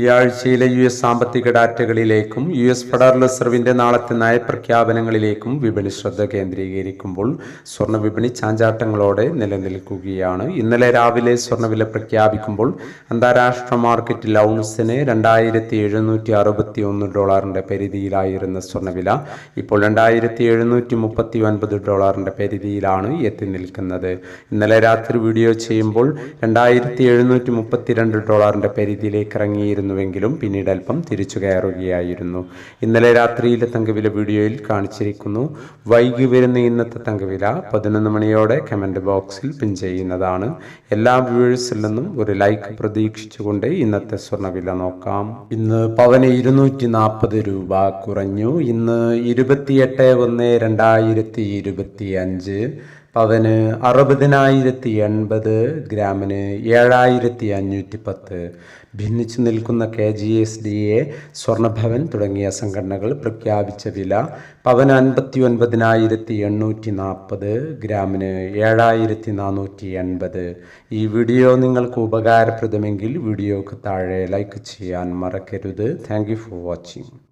ഈ ആഴ്ചയിലെ U S സാമ്പത്തിക ഡാറ്റകളിലേക്കും യു എസ് ഫെഡറൽ റിസർവിന്റെ നാളത്തെ നയപ്രഖ്യാപനങ്ങളിലേക്കും വിപണി ശ്രദ്ധ കേന്ദ്രീകരിക്കുമ്പോൾ സ്വർണ വിപണി ചാഞ്ചാട്ടങ്ങളോടെ നിലനിൽക്കുകയാണ്. ഇന്നലെ രാവിലെ സ്വർണവില പ്രഖ്യാപിക്കുമ്പോൾ അന്താരാഷ്ട്ര മാർക്കറ്റിൽ ഔൺസിന് രണ്ടായിരത്തി എഴുന്നൂറ്റി അറുപത്തി ഒന്ന് ഡോളറിന്റെ പരിധിയിലായിരുന്ന സ്വർണവില ഇപ്പോൾ രണ്ടായിരത്തി എഴുന്നൂറ്റി മുപ്പത്തി ഒൻപത് ഡോളറിന്റെ പരിധിയിലാണ് എത്തി നിൽക്കുന്നത്. ഇന്നലെ രാത്രി വീഡിയോ ചെയ്യുമ്പോൾ രണ്ടായിരത്തി എഴുന്നൂറ്റി മുപ്പത്തിരണ്ട് ഡോളറിന്റെ പരിധിയിലേക്ക് ഇറങ്ങിയിരുന്നുവെങ്കിലും പിന്നീട് അല്പം തിരിച്ചു കയറുകയായിരുന്നു. ഇന്നലെ രാത്രിയിലെ തങ്കവില വീഡിയോയിൽ കാണിച്ചിരിക്കുന്നു. വൈകി വരുന്ന ഇന്നത്തെ തങ്കവില പതിനൊന്ന് മണിയോടെ കമന്റ് ബോക്സിൽ പിൻ ചെയ്യുന്നതാണ്. എല്ലാ വ്യൂവേഴ്സിൽ നിന്നും ഒരു ലൈക്ക് പ്രതീക്ഷിച്ചുകൊണ്ട് ഇന്നത്തെ സ്വർണവില നോക്കാം. ഇന്ന് പവന് ഇരുന്നൂറ്റി നാൽപ്പത് രൂപ കുറഞ്ഞു. ഇന്ന് ഇരുപത്തിയെട്ട് ഒന്ന് രണ്ടായിരത്തി ഇരുപത്തി അഞ്ച് പവന് അറുപതിനായിരത്തി എൺപത് ഗ്രാമിന് ഏഴായിരത്തി അഞ്ഞൂറ്റി പത്ത് ഭിന്നിച്ചു നിൽക്കുന്ന K G S D A സ്വർണഭവൻ തുടങ്ങിയ സംഘടനകൾ പ്രഖ്യാപിച്ച വില പവന് അൻപത്തി ഒൻപതിനായിരത്തി എണ്ണൂറ്റി നാൽപ്പത് ഗ്രാമിന് ഏഴായിരത്തി നാനൂറ്റി എൺപത് ഈ വീഡിയോ നിങ്ങൾക്ക് ഉപകാരപ്രദമെങ്കിൽ വീഡിയോക്ക് താഴെ ലൈക്ക് ചെയ്യാൻ മറക്കരുത്. Thank you for watching